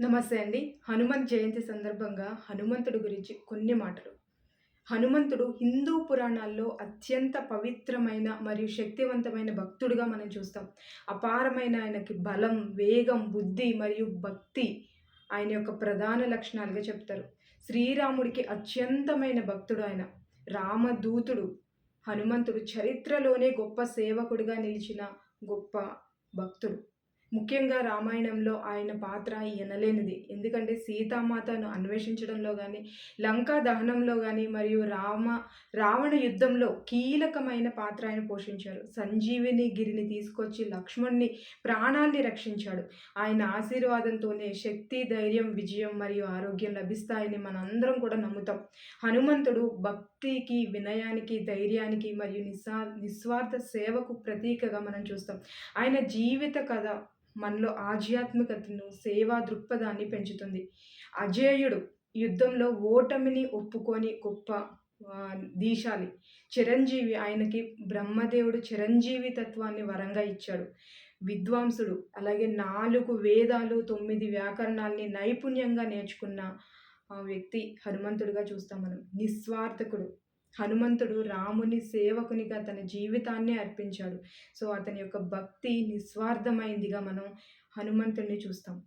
నమస్తే అండి. హనుమంత్ జయంతి సందర్భంగా హనుమంతుడు గురించి కొన్ని మాటలు. హనుమంతుడు హిందూ పురాణాల్లో అత్యంత పవిత్రమైన మరియు శక్తివంతమైన భక్తుడుగా మనం చూస్తాం. అపారమైన ఆయనకి బలం వేగం బుద్ధి మరియు భక్తి ఆయన యొక్క ప్రధాన లక్షణాలుగా చెప్తారు. శ్రీరాముడికి అత్యంతమైన భక్తుడు ఆయన. రామదూతుడు హనుమంతుడు చరిత్రలోనే గొప్ప సేవకుడిగా నిలిచిన గొప్ప భక్తుడు. ముఖ్యంగా రామాయణంలో ఆయన పాత్ర ఎనలేనిది. ఎందుకంటే సీతామాతను అన్వేషించడంలో కానీ లంకా దహనంలో కానీ మరియు రామ రావణ యుద్ధంలో కీలకమైన పాత్ర ఆయన పోషించారు. సంజీవిని గిరిని తీసుకొచ్చి లక్ష్మణ్ణి ప్రాణాన్ని రక్షించాడు. ఆయన ఆశీర్వాదంతోనే శక్తి ధైర్యం విజయం మరియు ఆరోగ్యం లభిస్తాయని మనందరం కూడా నమ్ముతాం. హనుమంతుడు భక్తికి వినయానికి ధైర్యానికి మరియు నిస్సా నిస్వార్థ సేవకు ప్రతీకగా మనం చూస్తాం. ఆయన జీవిత కథ మనలో ఆధ్యాత్మికతను సేవా దృక్పథాన్ని పెంచుతుంది. అజేయుడు యుద్ధంలో ఓటమిని ఒప్పుకొని గొప్ప దీశాలి. చిరంజీవి ఆయనకి బ్రహ్మదేవుడు చిరంజీవి తత్వాన్ని వరంగా ఇచ్చాడు. విద్వాంసుడు అలాగే నాలుగు వేదాలు తొమ్మిది వ్యాకరణాల్ని నైపుణ్యంగా నేర్చుకున్న వ్యక్తి హనుమంతుడిగా చూస్తాం మనం. నిస్వార్థకుడు. హనుమంతుడు రాముని సేవకునిగా తన జీవితాన్ని అర్పించాడు. సో అతని యొక్క భక్తి నిస్వార్థమైందిగా మనం హనుమంతుడిని చూస్తాం.